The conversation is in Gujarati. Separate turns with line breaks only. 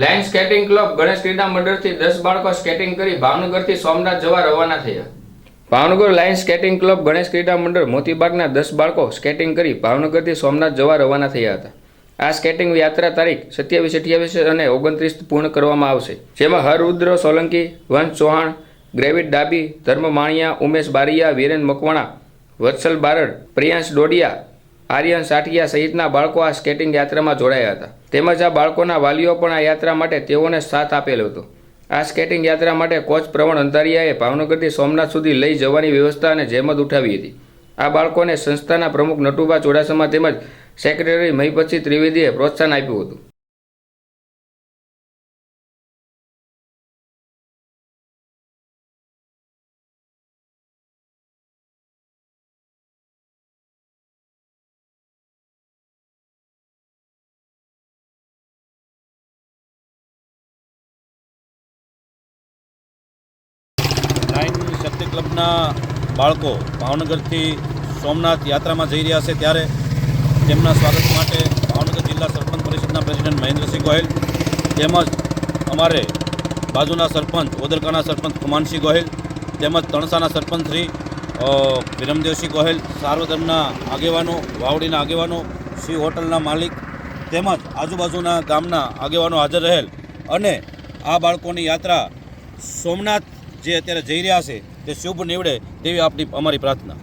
Lion skating club Ganesh Krida મંડળથી દસ બાળકો સ્કેટિંગ કરી ભાવનગરથી સોમનાથ જવા રવાના થયા. Bhavnagar lion skating club Ganesh Krida Mandal મોતીબાગના દસ બાળકો સ્કેટિંગ કરી ભાવનગરથી સોમનાથ જવા રવાના થયા હતા. આ સ્કેટિંગ યાત્રા તારીખ સત્યાવીસ, અઠ્યાવીસ અને ઓગણત્રીસ પૂર્ણ કરવામાં આવશે. જેમાં હરરુદ્ર સોલંકી, વંશ ચૌહાણ, ગ્રેવિડ ડાબી ધર્મ માણિયા ઉમેશ બારિયા, વિરેન મકવાણા, વત્સલ બારડ, પ્રિયાંશ ડોડિયા આર્યન સાઠિયા સહિતના બાળકો આ સ્કેટિંગ યાત્રામાં જોડાયા હતા. તેમજ આ બાળકોના વાલીઓ પણ આ યાત્રા માટે તેઓને સાથ આપેલો હતો. આ સ્કેટિંગ યાત્રા માટે કોચ પ્રવણ અંધારિયાએ ભાવનગરથી સોમનાથ સુધી લઈ જવાની વ્યવસ્થા અને જહેમત ઉઠાવી હતી. આ બાળકોને સંસ્થાના પ્રમુખ નટુબા ચોડાસમા તેમજ સેક્રેટરી મહિપતસિંહ ત્રિવેદીએ પ્રોત્સાહન આપ્યું હતું.
ક્લબના બાળકો ભાવનગરથી સોમનાથ યાત્રામાં જઈ રહ્યા છે ત્યારે તેમના સ્વાગત માટે ભાવનગર જિલ્લા સરપંચ પરિષદના પ્રેસિડેન્ટ મહેન્દ્રસિંહ ગોહિલ તેમજ અમારે બાજુના સરપંચ, ઓદરકાના સરપંચ કુમાનસિંહ ગોહિલ તેમજ તણસાના સરપંચ શ્રી વિરમદેવસિંહ ગોહિલ સાર્વધર્મના આગેવાનો, વાવડીના આગેવાનો, શ્રી હોટલના માલિક તેમજ આજુબાજુના ગામના આગેવાનો હાજર રહેલ અને આ બાળકોની યાત્રા સોમનાથ જે અત્યારે જઈ રહ્યા છે તે શુભ નીવડે તેવી આપની અમારી પ્રાર્થના.